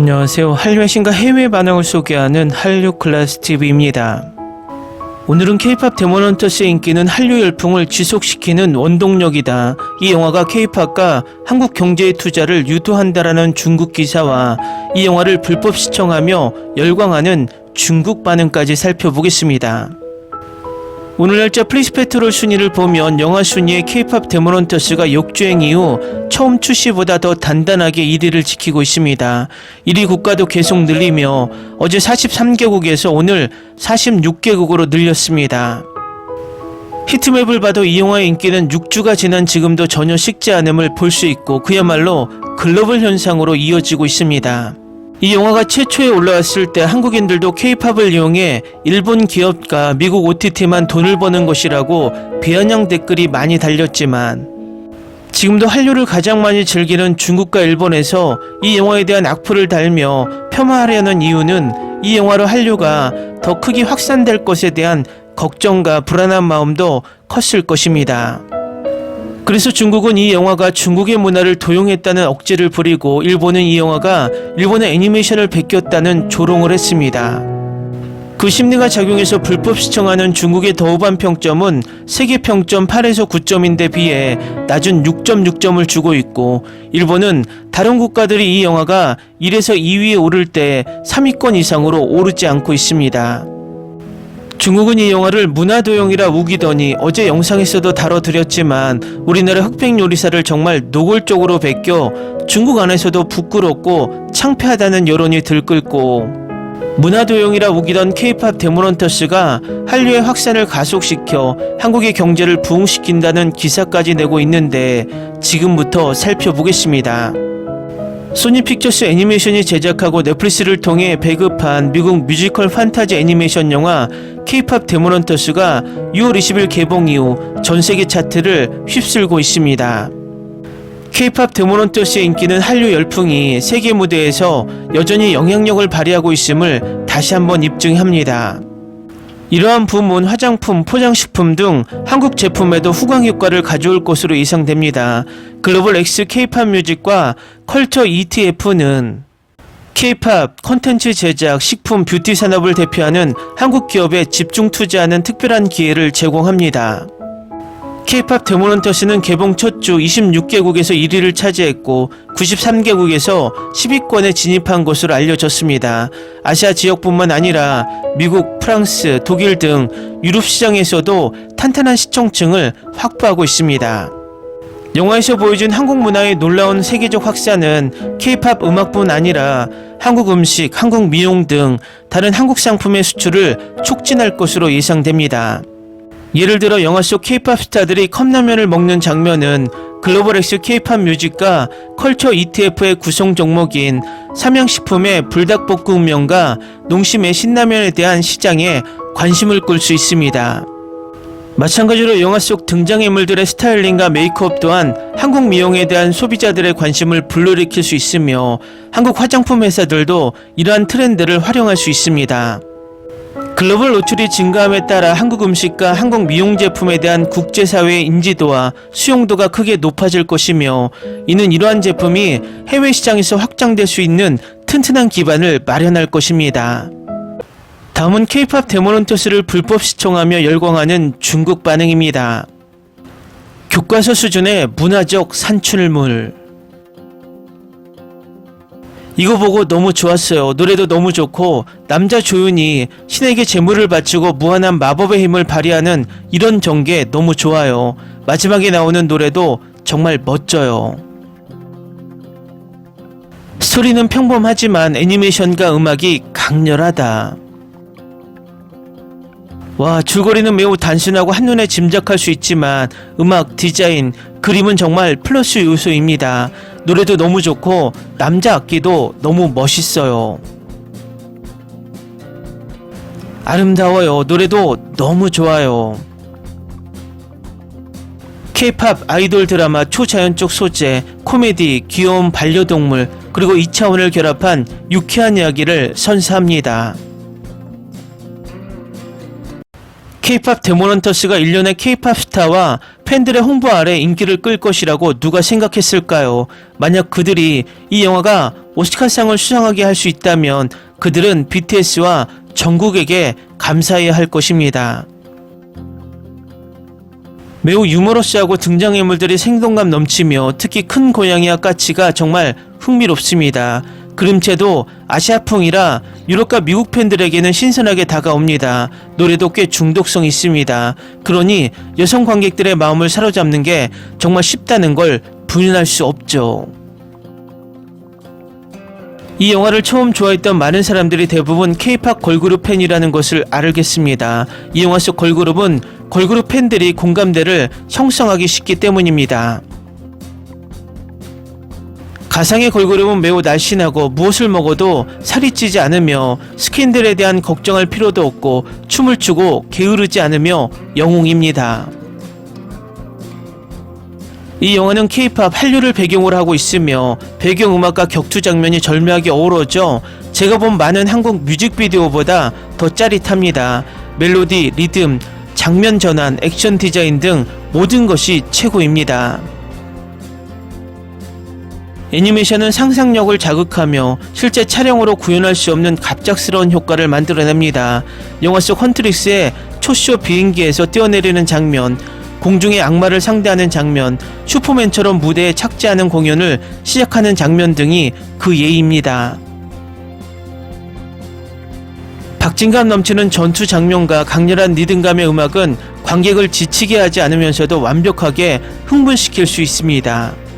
안녕하세요. 한류의 신과 해외 반응을 소개하는 한류 클래스 TV입니다. 오늘은 K-팝 데모넌터스의 인기는 한류 열풍을 지속시키는 원동력이다. 이 영화가 K-팝과 한국 경제의 투자를 유도한다라는 중국 기사와 이 영화를 불법 시청하며 열광하는 중국 반응까지 살펴보겠습니다. 오늘 날짜 플리스페트롤 순위를 보면 영화 순위의 K-팝 데모넌터스가 역주행 이후 처음 출시보다 더 단단하게 1위를 지키고 있습니다. 1위 국가도 계속 늘리며 어제 43개국에서 오늘 46개국으로 늘렸습니다. 히트맵을 봐도 이 영화의 인기는 6주가 지난 지금도 전혀 식지 않음을 볼 수 있고 그야말로 글로벌 현상으로 이어지고 있습니다. 이 영화가 최초에 올라왔을 때 한국인들도 케이팝을 이용해 일본 기업과 미국 OTT만 돈을 버는 것이라고 비아냥 댓글이 많이 달렸지만 지금도 한류를 가장 많이 즐기는 중국과 일본에서 이 영화에 대한 악플을 달며 폄하하려는 이유는 이 영화로 한류가 더 크게 확산될 것에 대한 걱정과 불안한 마음도 컸을 것입니다. 그래서 중국은 이 영화가 중국의 문화를 도용했다는 억지를 부리고 일본은 이 영화가 일본의 애니메이션을 베꼈다는 조롱을 했습니다. 그 심리가 작용해서 불법 시청하는 중국의 더우반 평점은 세계 평점 8에서 9점인데 비해 낮은 6.6점을 주고 있고 일본은 다른 국가들이 이 영화가 1에서 2위에 오를 때 3위권 이상으로 오르지 않고 있습니다. 중국은 이 영화를 문화도용이라 우기더니 어제 영상에서도 다뤄드렸지만 우리나라 흑백 요리사를 정말 노골적으로 베껴 중국 안에서도 부끄럽고 창피하다는 여론이 들끓고 문화도용이라 우기던 케이팝 데모넌터스가 한류의 확산을 가속시켜 한국의 경제를 부흥시킨다는 기사까지 내고 있는데 지금부터 살펴보겠습니다. 소니 픽처스 애니메이션이 제작하고 넷플릭스를 통해 배급한 미국 뮤지컬 판타지 애니메이션 영화 K-팝 데모넌터스가 6월 20일 개봉 이후 전 세계 차트를 휩쓸고 있습니다. K-팝 데모넌터스의 인기는 한류 열풍이 세계 무대에서 여전히 영향력을 발휘하고 있음을 다시 한번 입증합니다. 이러한 부문, 화장품, 포장식품 등 한국 제품에도 후광 효과를 가져올 것으로 예상됩니다. 글로벌 X K-팝 뮤직과 컬처 ETF는 K-팝, 콘텐츠 제작, 식품, 뷰티 산업을 대표하는 한국 기업에 집중 투자하는 특별한 기회를 제공합니다. K-팝 데모넌터스는 개봉 첫 주 26개국에서 1위를 차지했고 93개국에서 10위권에 진입한 것으로 알려졌습니다. 아시아 지역뿐만 아니라 미국, 프랑스, 독일 등 유럽 시장에서도 탄탄한 시청층을 확보하고 있습니다. 영화에서 보여준 한국 문화의 놀라운 세계적 확산은 K-팝 음악뿐 아니라 한국 음식, 한국 미용 등 다른 한국 상품의 수출을 촉진할 것으로 예상됩니다. 예를 들어 영화 속 K-팝 스타들이 컵라면을 먹는 장면은 글로벌 X K-팝 뮤직과 컬처 ETF의 구성 종목인 삼양식품의 불닭볶음면과 농심의 신라면에 대한 시장에 관심을 끌 수 있습니다. 마찬가지로 영화 속 등장인물들의 스타일링과 메이크업 또한 한국 미용에 대한 소비자들의 관심을 불러일으킬 수 있으며 한국 화장품 회사들도 이러한 트렌드를 활용할 수 있습니다. 글로벌 노출이 증가함에 따라 한국 음식과 한국 미용 제품에 대한 국제사회의 인지도와 수용도가 크게 높아질 것이며 이는 이러한 제품이 해외 시장에서 확장될 수 있는 튼튼한 기반을 마련할 것입니다. 다음은 K-팝 데모넌터스를 불법 시청하며 열광하는 중국 반응입니다. 교과서 수준의 문화적 산출물. 이거 보고 너무 좋았어요. 노래도 너무 좋고 남자 조윤이 신에게 재물을 바치고 무한한 마법의 힘을 발휘하는 이런 전개 너무 좋아요. 마지막에 나오는 노래도 정말 멋져요. 스토리는 평범하지만 애니메이션과 음악이 강렬하다. 와, 줄거리는 매우 단순하고 한눈에 짐작할 수 있지만 음악, 디자인, 그림은 정말 플러스 요소입니다. 노래도 너무 좋고 남자 악기도 너무 멋있어요. 아름다워요. 노래도 너무 좋아요. K-팝 아이돌 드라마 초자연적 소재, 코미디, 귀여운 반려동물, 그리고 2차원을 결합한 유쾌한 이야기를 선사합니다. K-팝 데모넌터스가 일련의 K-팝 스타와 팬들의 홍보 아래 인기를 끌 것이라고 누가 생각했을까요? 만약 그들이 이 영화가 오스카상을 수상하게 할 수 있다면 그들은 BTS와 전국에게 감사해야 할 것입니다. 매우 유머러스하고 등장인물들이 생동감 넘치며 특히 큰 고양이와 까치가 정말 흥미롭습니다. 그림체도 아시아풍이라 유럽과 미국 팬들에게는 신선하게 다가옵니다. 노래도 꽤 중독성 있습니다. 그러니 여성 관객들의 마음을 사로잡는 게 정말 쉽다는 걸 부인할 수 없죠. 이 영화를 처음 좋아했던 많은 사람들이 대부분 K-팝 걸그룹 팬이라는 것을 알겠습니다. 이 영화 속 걸그룹은 걸그룹 팬들이 공감대를 형성하기 쉽기 때문입니다. 가상의 걸그룹은 매우 날씬하고 무엇을 먹어도 살이 찌지 않으며 스킨들에 대한 걱정할 필요도 없고 춤을 추고 게으르지 않으며 영웅입니다. 이 영화는 K-팝 한류를 배경으로 하고 있으며 배경음악과 격투 장면이 절묘하게 어우러져 제가 본 많은 한국 뮤직비디오보다 더 짜릿합니다. 멜로디, 리듬, 장면 전환, 액션 디자인 등 모든 것이 최고입니다. 애니메이션은 상상력을 자극하며 실제 촬영으로 구현할 수 없는 갑작스러운 효과를 만들어냅니다. 영화 속 헌트릭스의 초쇼 비행기에서 뛰어내리는 장면, 공중의 악마를 상대하는 장면, 슈퍼맨처럼 무대에 착지하는 공연을 시작하는 장면 등이 그 예입니다. 박진감 넘치는 전투 장면과 강렬한 리듬감의 음악은 관객을 지치게 하지 않으면서도 완벽하게 흥분시킬 수 있습니다.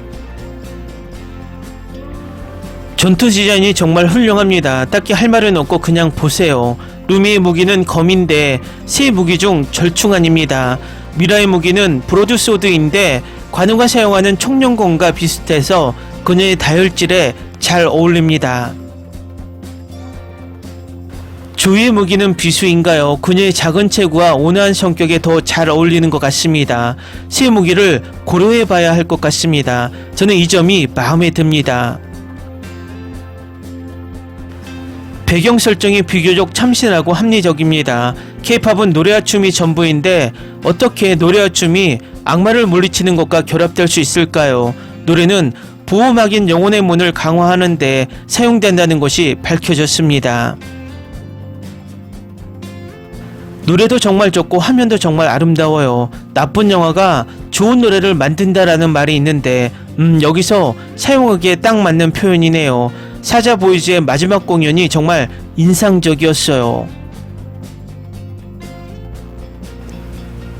전투 디자인이 정말 훌륭합니다. 딱히 할 말은 없고 그냥 보세요. 루미의 무기는 검인데 세 무기 중 절충안입니다. 미라의 무기는 브로드소드인데 관우가 사용하는 총령검과 비슷해서 그녀의 다혈질에 잘 어울립니다. 조이의 무기는 비수인가요? 그녀의 작은 체구와 온화한 성격에 더 잘 어울리는 것 같습니다. 새 무기를 고려해 봐야 할 것 같습니다. 저는 이 점이 마음에 듭니다. 배경 설정이 비교적 참신하고 합리적입니다. 케이팝은 노래와 춤이 전부인데 어떻게 노래와 춤이 악마를 물리치는 것과 결합될 수 있을까요? 노래는 보호막인 영혼의 문을 강화하는데 사용된다는 것이 밝혀졌습니다. 노래도 정말 좋고 화면도 정말 아름다워요. 나쁜 영화가 좋은 노래를 만든다라는 말이 있는데, 음, 여기서 사용하기에 딱 맞는 표현이네요. 사자 보이즈의 마지막 공연이 정말 인상적이었어요.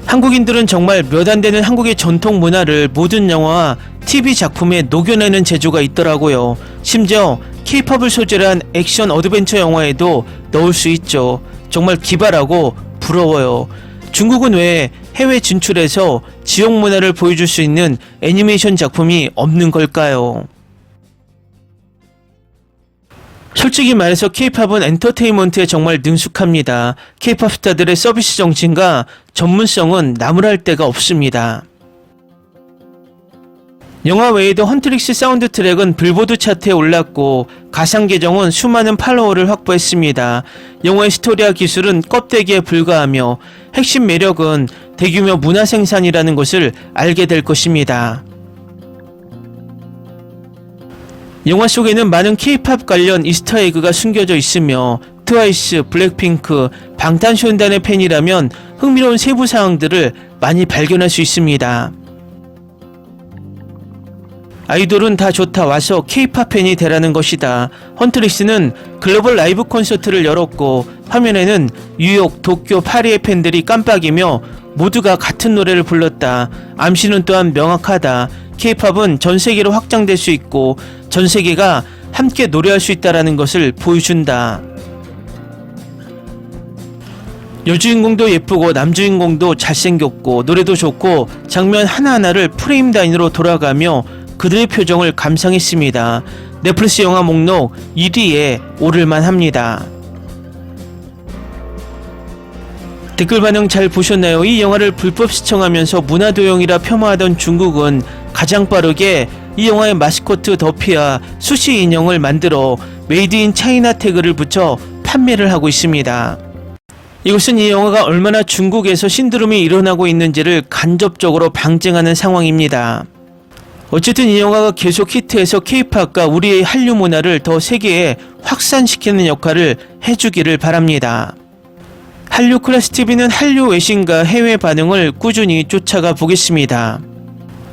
한국인들은 정말 몇 안 되는 한국의 전통 문화를 모든 영화와 TV 작품에 녹여내는 재주가 있더라고요. 심지어 K-팝을 소재로 한 액션 어드벤처 영화에도 넣을 수 있죠. 정말 기발하고 부러워요. 중국은 왜 해외 진출해서 지역 문화를 보여줄 수 있는 애니메이션 작품이 없는 걸까요? 솔직히 말해서 K-팝은 엔터테인먼트에 정말 능숙합니다. K-팝 스타들의 서비스 정신과 전문성은 나무랄 데가 없습니다. 영화 외에도 헌트릭스 사운드 트랙은 빌보드 차트에 올랐고 가상 계정은 수많은 팔로워를 확보했습니다. 영화의 스토리와 기술은 껍데기에 불과하며 핵심 매력은 대규모 문화 생산이라는 것을 알게 될 것입니다. 영화 속에는 많은 K-팝 관련 이스터 에그가 숨겨져 있으며 트와이스, 블랙핑크, 방탄소년단의 팬이라면 흥미로운 세부 사항들을 많이 발견할 수 있습니다. 아이돌은 다 좋다 와서 K-팝 팬이 되라는 것이다. 헌트릭스는 글로벌 라이브 콘서트를 열었고 화면에는 뉴욕, 도쿄, 파리의 팬들이 깜빡이며 모두가 같은 노래를 불렀다. 암시는 또한 명확하다. K-팝은 전 세계로 확장될 수 있고 전 세계가 함께 노래할 수 있다라는 것을 보여준다. 여주인공도 예쁘고 남주인공도 잘생겼고 노래도 좋고 장면 하나하나를 프레임 단위로 돌아가며 그들의 표정을 감상했습니다. 넷플릭스 영화 목록 1위에 오를만 합니다. 댓글 반응 잘 보셨나요? 이 영화를 불법 시청하면서 문화 도용이라 폄하하던 중국은 가장 빠르게 이 영화의 마스코트 더피와 수시 인형을 만들어 메이드 인 차이나 태그를 붙여 판매를 하고 있습니다. 이것은 이 영화가 얼마나 중국에서 신드롬이 일어나고 있는지를 간접적으로 방증하는 상황입니다. 어쨌든 이 영화가 계속 히트해서 케이팝과 우리의 한류 문화를 더 세계에 확산시키는 역할을 해주기를 바랍니다. 한류 클래스 TV는 한류 외신과 해외 반응을 꾸준히 쫓아가 보겠습니다.